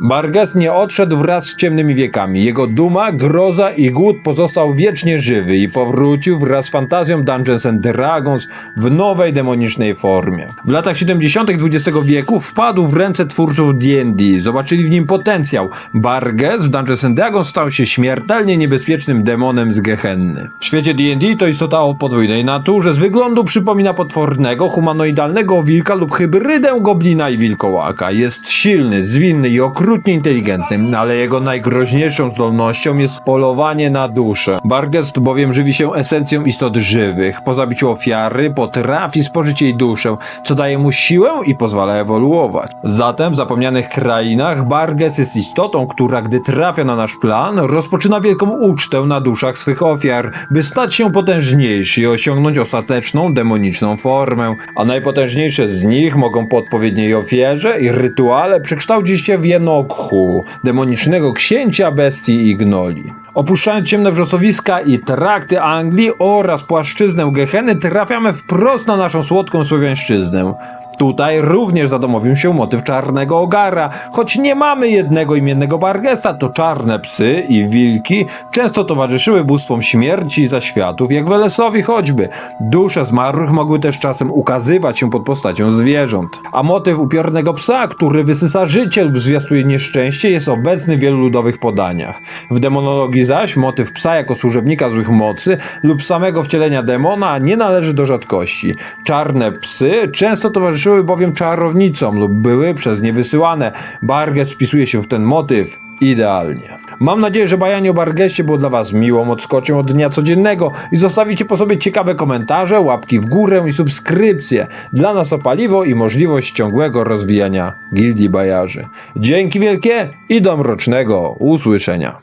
Barges nie odszedł wraz z ciemnymi wiekami. Jego duma, groza i głód pozostał wiecznie żywy i powrócił wraz z fantazją Dungeons and Dragons w nowej demonicznej formie. W latach 70. XX wieku wpadł w ręce twórców D&D. Zobaczyli w nim potencjał. Barges w Dungeons and Dragons stał się śmiertelnie niebezpiecznym demonem z Gehenny. W świecie D&D to istota o podwójnej naturze. Z wyglądu przypomina potwornego, humanoidalnego wilka lub hybrydę goblina i wilkołaka. Jest silny, zwinny i okrutnie inteligentny, ale jego najgroźniejszą zdolnością jest polowanie na duszę. Bargest bowiem żywi się esencją istot żywych. Po zabiciu ofiary potrafi spożyć jej duszę, co daje mu siłę i pozwala ewoluować. Zatem w zapomnianych krainach Barges jest istotą, która gdy trafia na nasz plan, rozpoczyna wielką ucztę na duszach swych ofiar, by stać się potężniejszy i osiągnąć ostateczną demoniczną formę. A najpotężniejsze z nich mogą po odpowiedniej ofierze i rytuale przekształcić się w Jenokhu, demonicznego księcia bestii i gnoli. Opuszczając ciemne wrzosowiska i trakty Anglii oraz płaszczyznę Geheny, trafiamy wprost na naszą słodką słowiańszczyznę. Tutaj również zadomowił się motyw czarnego ogara. Choć nie mamy jednego imiennego Bargesa, to czarne psy i wilki często towarzyszyły bóstwom śmierci i zaświatów, jak Welesowi choćby. Dusze zmarłych mogły też czasem ukazywać się pod postacią zwierząt. A motyw upiornego psa, który wysysa życie lub zwiastuje nieszczęście, jest obecny w wielu ludowych podaniach. W demonologii zaś motyw psa jako służebnika złych mocy lub samego wcielenia demona nie należy do rzadkości. Czarne psy często towarzyszyły bowiem czarownicom lub były przez nie wysyłane. Barges wpisuje się w ten motyw idealnie. Mam nadzieję, że bajanie o Bargeście było dla Was miłą odskocznią od dnia codziennego i zostawicie po sobie ciekawe komentarze, łapki w górę i subskrypcje. Dla nas to paliwo i możliwość ciągłego rozwijania Gildii Bajarzy. Dzięki wielkie i do mrocznego usłyszenia.